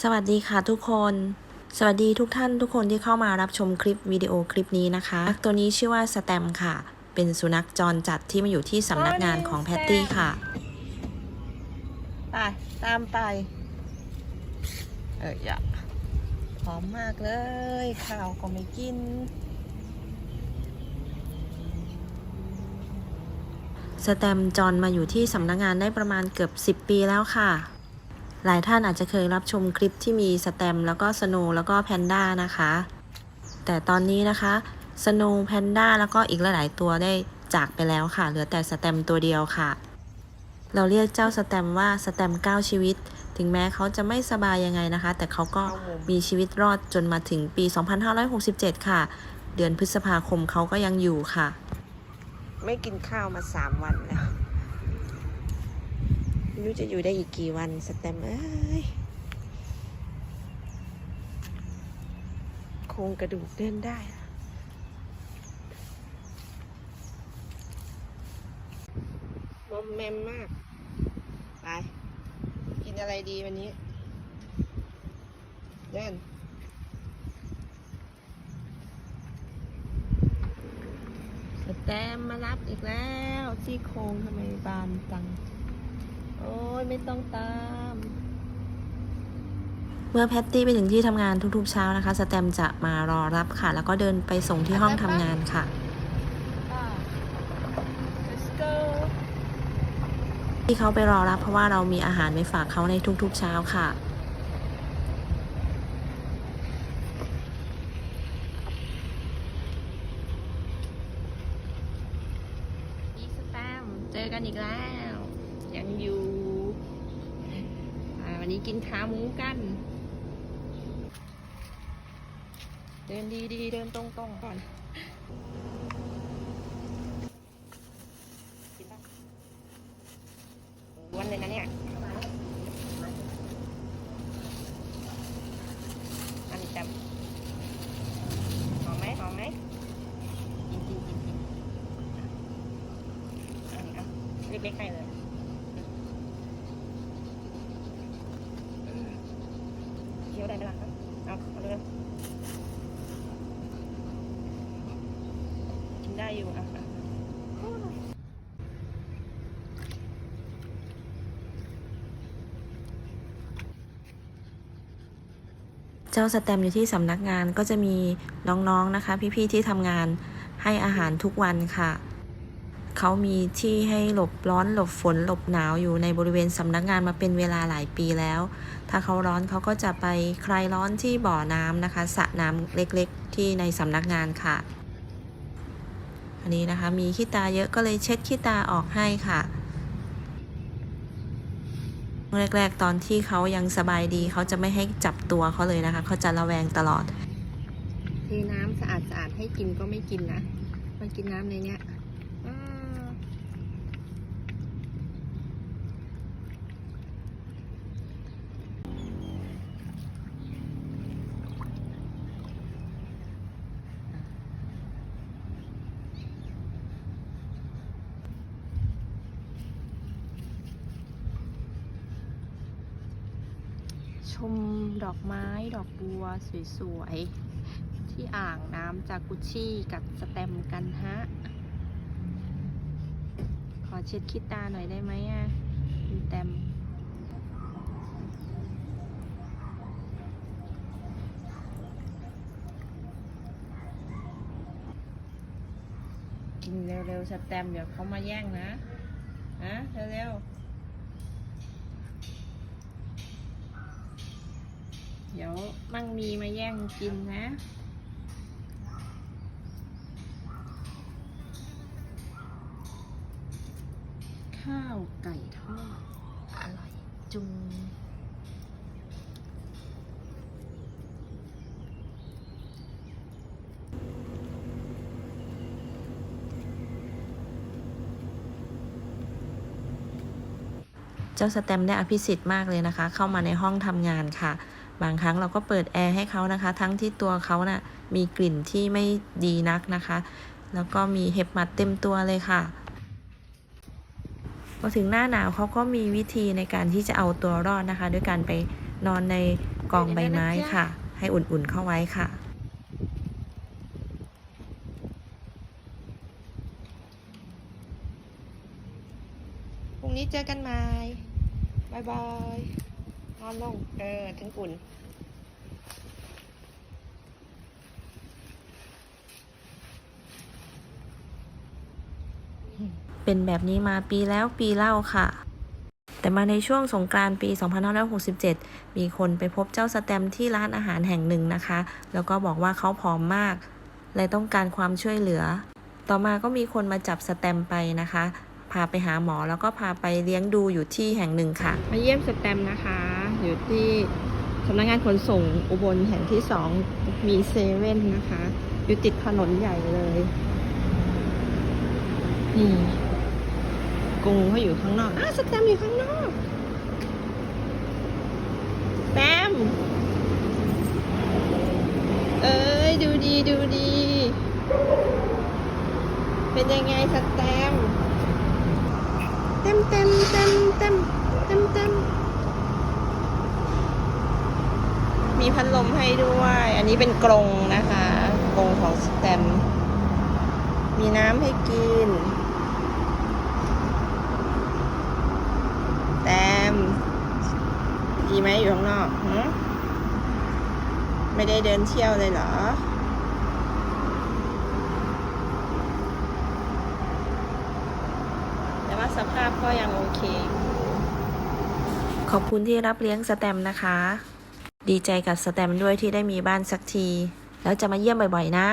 สวัสดีค่ะทุกคน สวัสดีทุกท่านทุกคนที่เข้ามารับชมคลิปวิดีโอคลิปนี้นะคะ ตัวนี้ชื่อว่าสแตมค่ะ เป็นสุนัขจรจัดที่มาอยู่ที่สำนักงานของแพตตี้ค่ะ ไป ตามไป เอออย่าหอมมากเลยข้าวก็ไม่กินสแตมจรมาอยู่ที่สำนักงานได้ประมาณเกือบ 10 ปีแล้วค่ะ หลายท่านอาจจะเคยรับชมคลิปที่มีสแตมแล้วก็สโนว์แล้วก็แพนด้านะคะ แต่ตอนนี้นะคะสโนว์แพนด้าแล้วก็อีกหลาย ๆ ตัวได้จากไปแล้วค่ะ เหลือแต่สแตมตัวเดียวค่ะ เราเรียกเจ้าสแตมว่าสแตม9ชีวิต ถึงแม้เขาจะไม่สบายยังไงนะคะ แต่เขาก็มีชีวิตรอดจนมาถึงปี 2567 ค่ะ เดือนพฤษภาคมเขาก็ยังอยู่ค่ะ ไม่กินข้าวมา 3 วันแล้ว ไม่รู้จะอยู่ได้อีกกี่วันสแตมเอ้ยโครงกระดูกเดินได้มอมแมมมาก ไป กินอะไรดีวันนี้เดินสแตมมารับอีกแล้วซี่โครงทำไมบานจัง โอ้ยไม่ต้องตาม เมื่อแพตตี้ไปถึงที่ทำงานทุกๆเช้านะคะ สแตมจะมารอรับค่ะ แล้วก็เดินไปส่งที่ห้องทำงานค่ะ Let's go ที่เขาไปรอรับเพราะว่าเรามีอาหารไปฝากเขาในทุกๆเช้าค่ะอีสแตมเจอกันอีกแล้ว ยังอยู่อ่าวั นี้กินขาหมูกัน เดินดีๆ เดินตรงๆก่อนกินปะวันเลยนะเนี่ย อันนี้แตมหอมไหมหอมไหมกินกินกินกินอันนี้อะเล็กๆให้เลยเคี้ยวได้ไหมล่ะครับเอาเอาเลยกินได้ อยู่อะอะเจ้าสแตมอยู่ที่สำนักงานก็จะมีน้องๆนะคะ พี่ๆที่ทำงานให้อาหารทุกวันค่ะ เขามีที่ให้หลบร้อนหลบฝนหลบหนาวอยู่ในบริเวณสำนักงานมาเป็นเวลาหลายปีแล้ว ถ้าเขาร้อนเขาก็จะไปคลายร้อนที่บ่อน้ำนะคะสระน้ำเล็กๆ ที่ในสำนักงานค่ะ อันนี้นะคะมีขี้ตาเยอะก็เลยเช็ดขี้ตาออกให้ค่ะแรกๆตอนที่เขายังสบายดีเขาจะไม่ให้จับตัวเขาเลยนะคะเขาจะระแวงตลอดเทน้ำสะอาดสะอาดให้กินก็ไม่กินนะมันกินน้ำในเนี้ย อ่าช มดอกไม้ดอกบัวสวยๆ ที่อ่างน้ำจากกุชชี่กับสแตมกันฮะ ขอเช็ดขี้ตาหน่อยได้ไหมอะคุณแตมกินเร็วๆสแตมเดี๋ยวเขามาแย่งนะ ฮะ เร็วๆ เดี๋ ยวมั่งมีมาแย่งกินนะ ข้าวไก่ทอด อร่อยจุงเจ้าสแตมได้อภิสิทธิ์มากเลยนะคะ เข้ามาในห้องทำงานค่ะ บางครั้งเราก็เปิดแอร์ให้เขานะคะ ทั้งที่ตัวเขานะ่ะมีกลิ่นที่ไม่ดีนักนะคะ แล้วก็มีเห็บหมัดเต็มตัวเลยค่ะพอถึงหน้าหนาวเขาก็มีวิธีในการที่จะเอาตัวรอดนะคะ ด้วยการไปนอนในกองใบไม้ค่ะ ให้อุ่นๆเข้าไว้ค่ะพรุ่งนี้เจอกันใหม่บายบาย นอนลง เออ ถึงอุ่นเป็นแบบนี้มาปีแล้วปีเล่าค่ะ แต่มาในช่วงสงกรานต์ปี 2567 มีคนไปพบเจ้าสแตมป์ที่ร้านอาหารแห่งหนึ่งนะคะ แล้วก็บอกว่าเขาผอมมากและต้องการความช่วยเหลือ ต่อมาก็มีคนมาจับสแตมป์ไปนะคะ พาไปหาหมอแล้วก็พาไปเลี้ยงดูอยู่ที่แห่งหนึ่งค่ะ มาเยี่ยมสแตมป์นะคะ อยู่ที่สำนักงานขนส่งอุบลแห่งที่สองมีเซเว่นนะคะ อยู่ติดถนนใหญ่เลย นี่กรงเขาอยู่ข้างนอกอ้าสแตมอยู่ข้างนอกแตมเอ้ยดูดีดูดี เป็นยังไงสแตมเต็มเต็มเต็มเต็มเต็มเต็มมี พัดลมให้ด้วย อันนี้เป็นกรงนะคะกรงของสแตม มีน้ำให้กิน แตม ดีไหมอยู่ข้างนอกหึไม่ได้เดินเที่ยวเลยเหรอ แต่ว่าสภาพก็ยังโอเค ขอบคุณที่รับเลี้ยงสแตมนะคะ ดีใจกับสแตมด้วยที่ได้มีบ้านสักที แล้วจะมาเยี่ยมบ่อยๆนะ